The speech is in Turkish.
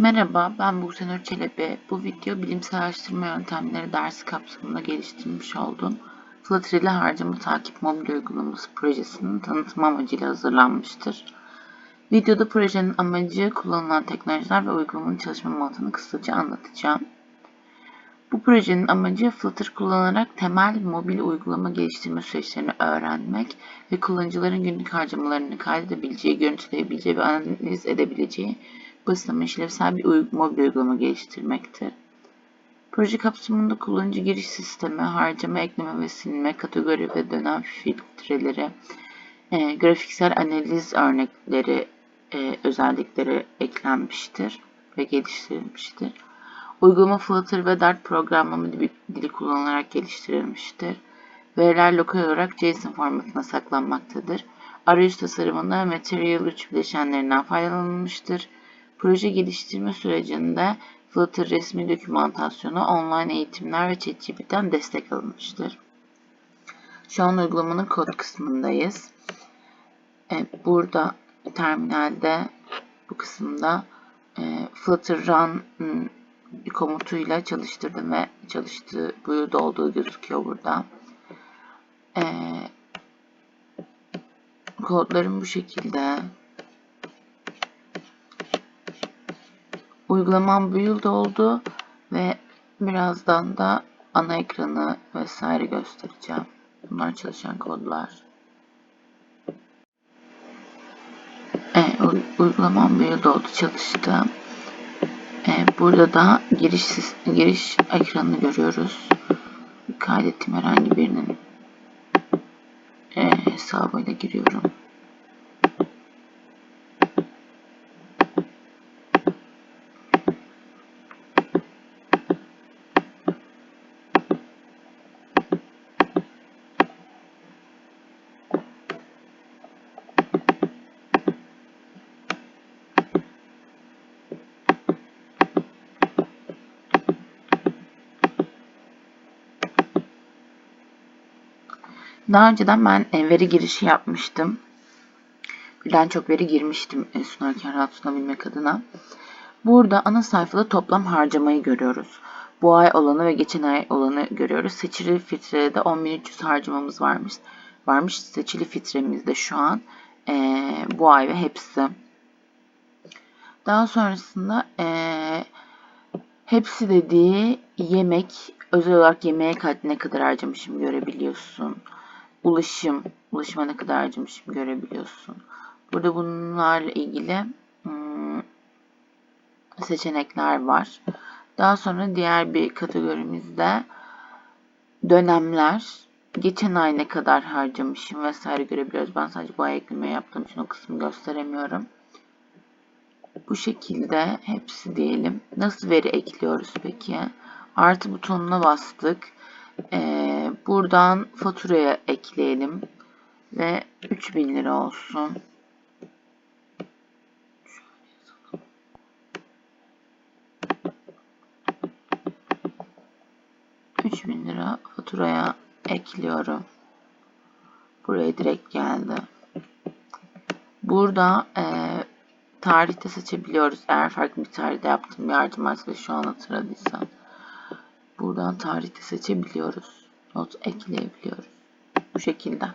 Merhaba, ben Buğsenur Çelebi. Bu video bilimsel araştırma yöntemleri dersi kapsamında geliştirilmiş olduğum Flutter ile harcama takip mobil uygulaması projesinin tanıtım amacıyla hazırlanmıştır. Videoda projenin amacı, kullanılan teknolojiler ve uygulamanın çalışma mantığını kısaca anlatacağım. Bu projenin amacı Flutter kullanarak temel mobil uygulama geliştirme süreçlerini öğrenmek ve kullanıcıların günlük harcamalarını kaydedebileceği, görüntüleyebileceği ve analiz edebileceği basit ama işlevsel bir mobil uygulama geliştirmektir. Proje kapsamında kullanıcı giriş sistemi, harcama, ekleme ve silme, kategori ve dönem filtreleri, e, grafiksel analiz örnekleri, e, özellikleri eklenmiştir ve geliştirilmiştir. Uygulama Flutter ve Dart programlama dili kullanılarak geliştirilmiştir. Veriler lokal olarak JSON formatına saklanmaktadır. Arayüz tasarımında Material 3 bileşenlerinden faydalanılmıştır. Proje geliştirme sürecinde Flutter resmi dokümantasyonu, online eğitimler ve ChatGPT'den destek alınmıştır. Şu an uygulamanın kod kısmındayız. Evet, burada terminalde bu kısımda e, Flutter Run komutuyla çalıştırdım ve çalıştığı build olduğu gözüküyor burada. E, kodlarım bu şekilde. Uygulamam build oldu ve birazdan da ana ekranı vesaire göstereceğim. Bunlar çalışan kodlar. Evet, uygulamam build oldu çalıştı. Evet, burada da giriş giriş ekranını görüyoruz. Kaydettiğim herhangi birinin e, hesabıyla giriyorum. Daha önceden ben e, veri girişi yapmıştım. Birden çok veri girmiştim e, sunarken rahat sunabilmek adına. Burada ana sayfada toplam harcamayı görüyoruz. Bu ay olanı ve geçen ay olanı görüyoruz. Seçili filtrede 10.300 harcamamız varmış. Varmış seçili filtremizde şu an e, bu ay ve hepsi. Daha sonrasında e, hepsi dediği yemek, özel olarak yemeğe ne kadar harcamışım görebiliyorsun ulaşım, ulaşıma ne kadar harcamışım görebiliyorsun. Burada bunlarla ilgili hmm, seçenekler var. Daha sonra diğer bir kategorimizde dönemler, geçen ay ne kadar harcamışım vesaire görebiliyoruz. Ben sadece bu ay ekleme yaptığım için o kısmı gösteremiyorum. Bu şekilde hepsi diyelim. Nasıl veri ekliyoruz peki? Artı butonuna bastık. Ee, buradan faturaya ekleyelim. Ve 3000 lira olsun. Bin lira faturaya ekliyorum. Buraya direkt geldi. Burada e, tarihte seçebiliyoruz. Eğer farklı bir tarihte bir harcam varsa şu an hatırladıysan. Buradan tarihte seçebiliyoruz. Not ekleyebiliyoruz. Bu şekilde.